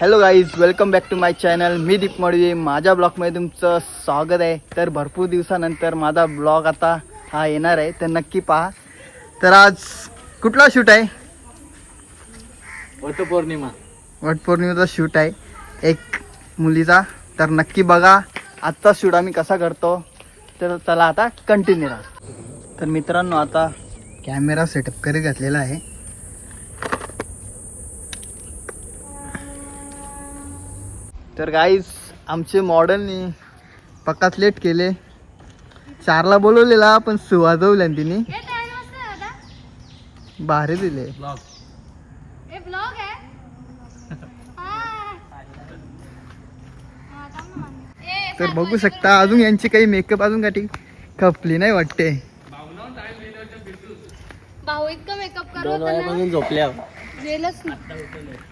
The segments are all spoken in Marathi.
Hello guys welcome back to my channel मी दीप मडवी. माझ्या ब्लॉगमध्ये तुमचं स्वागत आहे. तर भरपूर दिवसानंतर माझा ब्लॉग आता हा येणार आहे. तर नक्की पहा. तर आज कुठला शूट आहे? वटपौर्णिमा. वटपौर्णिमेचा शूट आहे. एक मुलीचा. तर नक्की बघा. आजचा शूट आम्ही कसा करतो. तर चला आता कंटिन्यू राहा. तर मित्रांनो आता कॅमेरा सेटअप करी घातलेला आहे. तर गाईज आमचे मॉडलनी पक्काच लेट केले. चारला बोलवलेला पण सुवाजवल्या तिने. भारी दिले. ब्लॉग तर बघू शकता अजून यांची काही मेकअप अजून काही खपली नाही वाटते.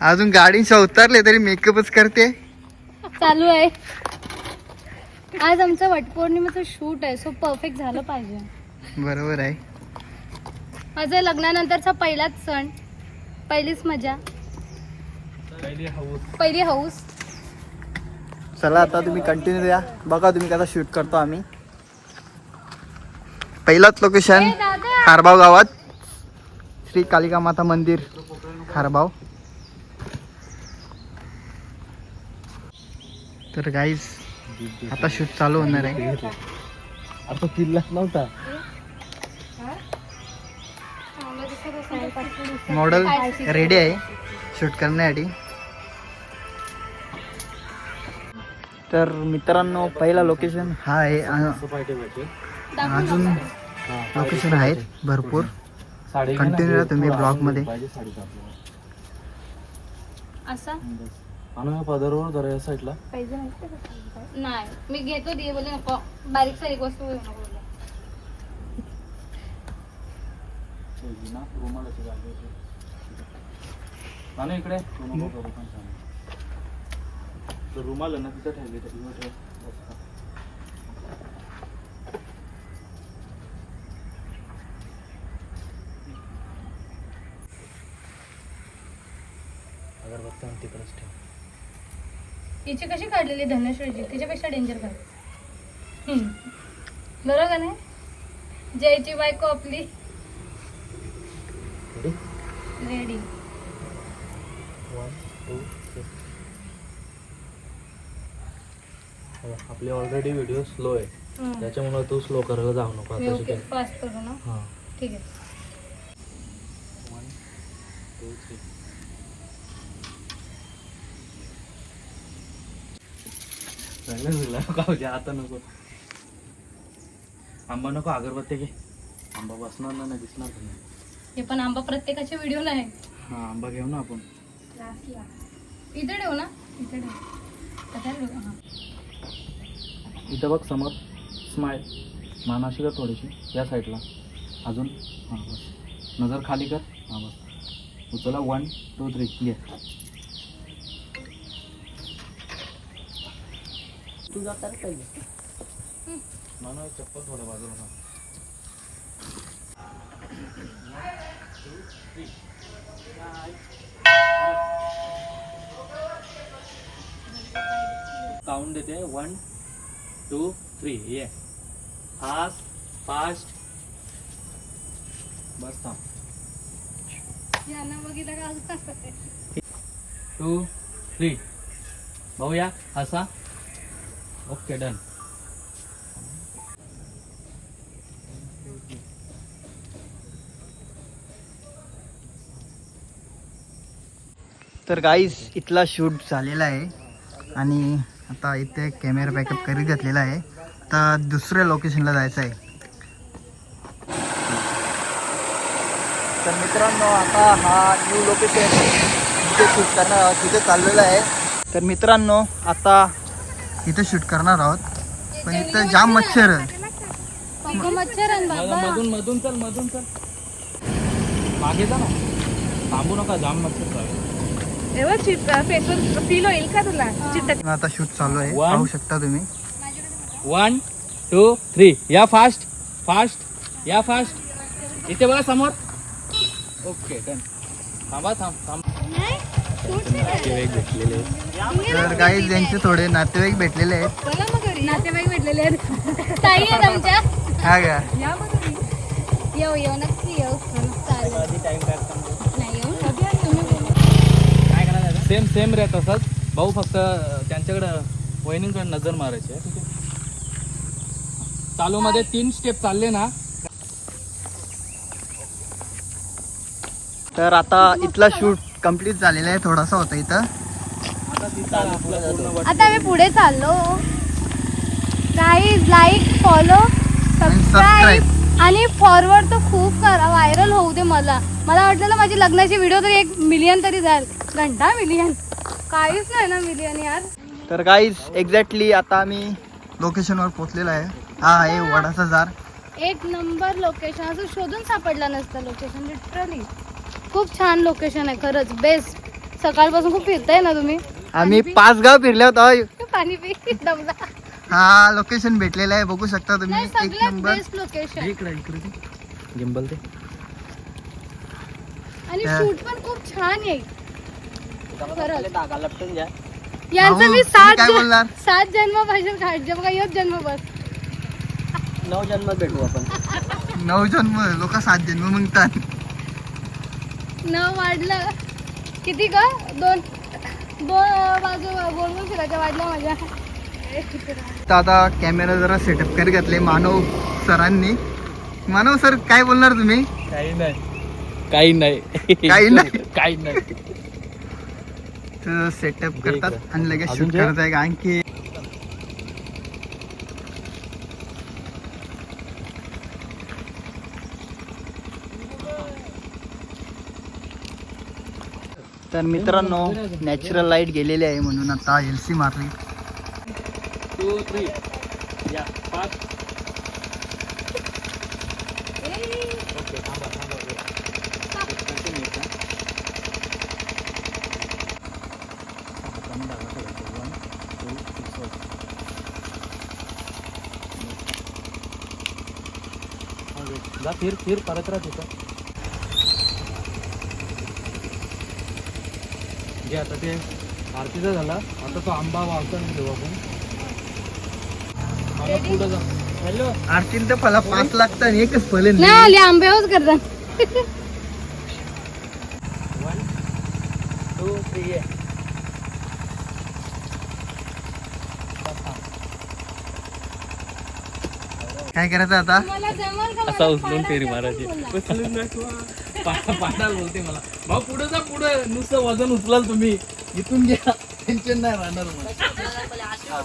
अजून गाडीच्या उतरले तरी मेकअपच करते. चालू आहे. आज आमचं वटपौर्णिमेचं शूट आहे सो परफेक्ट झालं पाहिजे. बरोबर आहे. माझं लग्नानंतरचा पहिलाच सण पहिलीच मजा. पहिली हाऊस पहिली हाऊस चला आता तुम्ही कंटिन्यू द्या. बघा तुम्ही कसा शूट करतो आम्ही. पहिलाच लोकेशन खारबाव गावात. श्री कालिका माता मंदिर खारबाव तर गाईज आता शूट चालू होणार आहे. आता किल्लाच नव्हता. मॉडेल रेडी आहे. शूट करण्यासाठी. तर मित्रांनो पहिला लोकेशन हा आहे अजून लोकेशन आहेत भरपूर. राहा तुम्ही vlog मध्ये. आणि या पदरवर जरा या साईडला पाहिजे माहिती का? नाही मी घेतो दे बोले नको बारीक सारीक वस्तू घेऊ नको बोलले. ना रुमालाची जागा आहे. नाना इकडे रुमाल बघू पण छान आहे. तो रुमाल आहे ना तिथं ठेवली तिथं ठेव. बस. तिकडेच ठेव हिची कशी काढलेली धनेश्वरीची तिच्यापेक्षा डेंजर काय बरोबर का नाही? जयची बायको आपली? रेडी आपले ऑलरेडी व्हिडिओ स्लो आहे. त्याच्यामुळे तू स्लो करायला जाऊ नको आता ओके फास्ट करू ना. हां. ठीक आहे. वन टू थ्री खाऊ आता नको आंबा नको अगरबत्ती घे आंबा बसणार ना नाही दिसणार हे पण आंबा प्रत्येकाचे व्हिडिओ नाही हा आंबा घेऊ ना आपण इथे ठेवू ना. इथे ठेवू? इथं बघ समोर. स्माईल मानाशी कर थोडीशी? या साईडला अजून? हां बस. नजर खाली कर. हां बस. उचला. वन टू थ्री घे तू जाता पाहिजे माना चप्पल थोड्या बाजूला थांब. काउंट देते. वन टू थ्री ये. फास्ट फास्ट बस थांब. यांना बघितलं का अजून. टू थ्री भाऊया हसा. ओके डन तर गाईस इथला शूट झालेला आहे. आणि आता इथे कॅमेरा बॅकअप करीत घातलेला आहे. आता दुसऱ्या लोकेशनला जायचं आहे. तर मित्रांनो आता हा न्यू लोकेशन तिथे शूट करणं तिथे चाललेला आहे. तर मित्रांनो आता इथे शूट करणार आहोत. पण इथं जाम मच्छर मधून मधून चल मधून चल. मागे जा ना. थांबू नका जाम मच्छर. फील होईल का तुला? आता शूट चालू आहे. पाहू शकता तुम्ही. वन टू थ्री या फास्ट फास्ट या फास्ट इथे बघा समोर. ओके डन थांबा थांब थांब. नातेवाईक भेटलेले. तर काही ज्यांचे थोडे नातेवाईक भेटलेले आहेत. नातेवाईक भेटलेले आहेत. ताई आहेत आमच्या. हा का? येऊ येऊ. नक्की येऊ. चालेल. नाही येऊ. सेम सेम रे तसंच भाऊ फक्त त्यांच्याकडं वहिनींकडे नजर मारायची आहे. चालू मध्ये तीन स्टेप चालले ना. तर आता इथला शूट कंप्लीट झालेला आहे थोडासा होता इथं. आता आम्ही पुढे चाललो. गाईज लाईक फॉलो सबस्क्राईब आणि फॉरवर्ड तर खूप करा व्हायरल होऊ दे मला. मला वाटलेलं माझी लग्नाची व्हिडिओ तरी एक मिलियन तरी जाईल. घंटा मिलियन काहीच नाही ना मिलियन यार. तर गाईज एक्झॅक्टली आता आम्ही लोकेशनवर पोहोचलेलो आहे. हा आहे वडाचा जार एक नंबर लोकेशन असं शोधून सापडलं नसतं लोकेशन लिटरली खूप छान लोकेशन आहे खरंच. बेस्ट सकाळपासून खूप फिरताय ना तुम्ही? आम्ही पाच गाव फिरले होतो. पाणी पी. हा लोकेशन भेटलेलं आहे. बघू शकता तुम्ही. नाही एक सगळ्यात नंबर बेस्ट लोकेशन इकडे इकडे गिंबल ते. आणि हा. शूट पण खूप छान आहे. खरंच. यांचं मी तुम्ही सात काय जन- बोलणार? सात जन्म पाहिजे काढजे बघा योच जन्म बस. नऊ जन्मात भेटू आपण. नऊ जन्म लोक सात जन्म म्हणतात. न वाढलं. किती का दोन दोन बाजू गोल गोल फिरायच्या वाढल्या माझ्या. तर आता कॅमेरा जरा सेटअप कर घातले मानव सरांनी. मानव सर काय बोलणार तुम्ही? काही नाही. काही नाही. काही नाही? काही नाही. सेटअप करतात. आणि लगेच शूट? करत आहे आणखी तर मित्रांनो नॅचरल लाइट गेलेली आहे म्हणून आता एल सी मारली. टू थ्री या पाच. ओके थांबा परत Continue कमी दाबा ठेवायचं. One, two, three, four. हा, wait. जा फिर फिर परत राहा तिथं जे आता ते आरतीचा झाला. आता तो आंबा वावता घेऊ आपण. पुढं जा. हॅलो? आरतीन तर फला पाच लागतात एकच फल नाही आले आंब्यावरच करतात. वन टू थ्री ये काय करायचं आता? मला जमल का असा उचलून फेरी मारायची. बोलला. पाठाल बोलते मला. भाऊ पुढे जा पुढे. नुसतं वजन उचलाल तुम्ही. इथून घ्या. टेन्शन नाही राहणार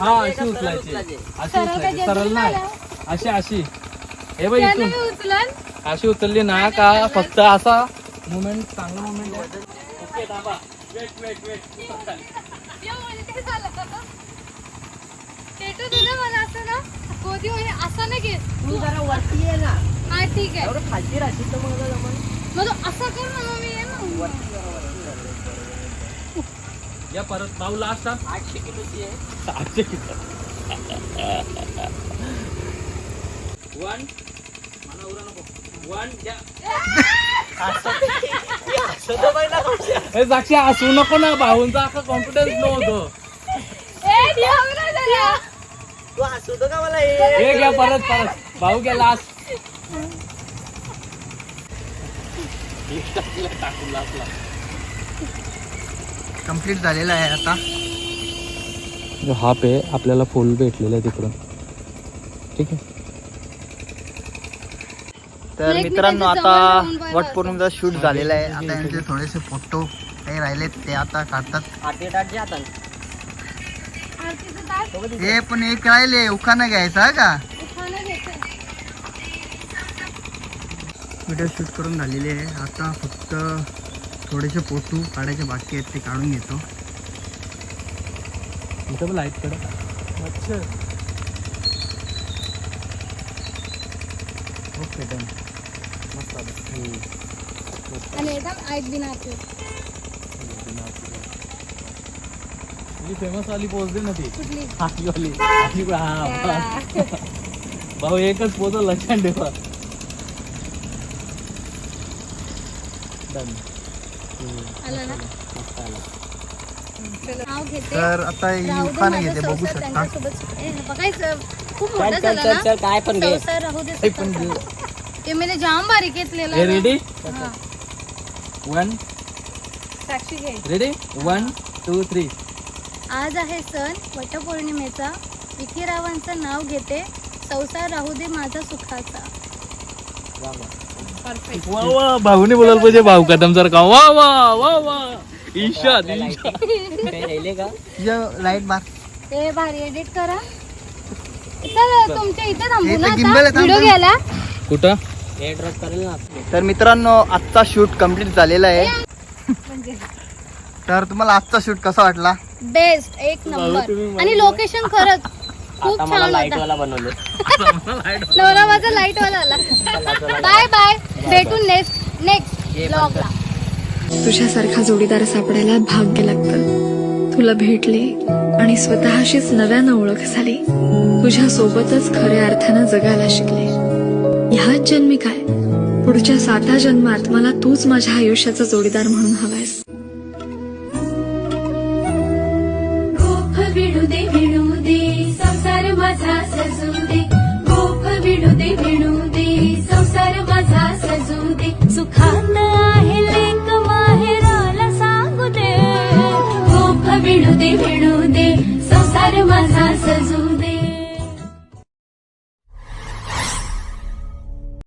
हा अशी उचलायची. अशी उचलायची. सरळ नाही? अशी अशी. हे बाई इथून. अशी उचलली ना का फक्त असा मुवमेंट चांगला मुवमेंट ओके थांबा. वेट वेट वेट मला असं ना. कोधी असं नाही की तू जरा वरती ये ना. हा ठीक आहे. खालची राहशील तर मग तू असं कर ना मग मी ये ना. या परत भाऊ लास्ट आठशे किलोची आहे. आठशे किलो. वन मला उरा नको. वन द्या ए, साक्षी हसू नको ना भाऊंचा असा कॉन्फिडन्स नव्हतो ए, ठेव ना जरा. हे? घ्या परत परत. भाऊ घ्या लास्ट टाकून कंप्लीट झालेला आहे आता. जो हाफ आहे. आपल्याला फुल भेटलेलं आहे तिकडून. ठीक आहे. तर मित्रांनो आता वटपौर्णिमेचा शूट झालेला आहे. आता यांचे थोडेसे फोटो काही राहिलेत ते आता काढतात. हे पण एक राहिले उखाणा घ्यायचा हा का खाणं घ्यायचं व्हिडिओ शूट करून झालेले आहे. आता फक्त थोडेसे फोटो काढायचे बाकी आहेत ते काढून घेतो. इथं पण लाइटकडे अच्छा. ओके डन मस्त आलं. फेमस वाली पोच दे ना ती? आली वाली. आली हा. भाऊ एकच पोच लक्षात ठेवा. डन आलं ना? मस्त आलं. चला, नाव घेते. तर आता ही राहू दे उखाणं माझा घेते बघू संसार शकता. त्यांच्यासोबत. ए, बघायचं. खूप मोठा झाला ना? काय पण संसार राहू दे. ते मी जाम बारीक घेतलेला हे ना. रेडी हा, वन साक्षी घे. रेडी वन टू थ्री आज आहे सण वटपौर्णिमेचा. विकीरावांचं नाव घेते. संसार राहू दे माझा सुखाचा. परफेक्ट वा वा भाऊने बोलायला पाहिजे भाऊ कदम सारखा वा वा वा वा. ईशाद ईशाद लाइट मार. ते भारी एडिट करा. चल तुमच्या इथे थांबू ना तर gimbal आहे, आता थांब, व्हिडिओ थांब. घ्यायला. कुठं? तर मित्रांनो आजचा शूट कंप्लीट झालेला आहे. म्हणजे? तर तुम्हाला आजचा शूट कसा वाटला? बेस्ट एक नंबर आणि लोकेशन खरंच. खूप छान होता. नवरा माझा लाइट वाला आला. बाय बाय भेटू नेक्स्ट नेक्स्ट ब्लॉगला तुझ्यासारखा जोडीदार सापडायला भाग्य लागतं. तुला भेटले आणि स्वतःशीच नव्यानं ओळख झाली. तुझ्या सोबतच खऱ्या अर्थानं जगायला शिकले. ह्याच जन्मी काय? पुढच्या साता जन्मात मला तूच माझ्या आयुष्याचा जोडीदार म्हणून हवायस. आहे सांगू दे. दे दे. सजू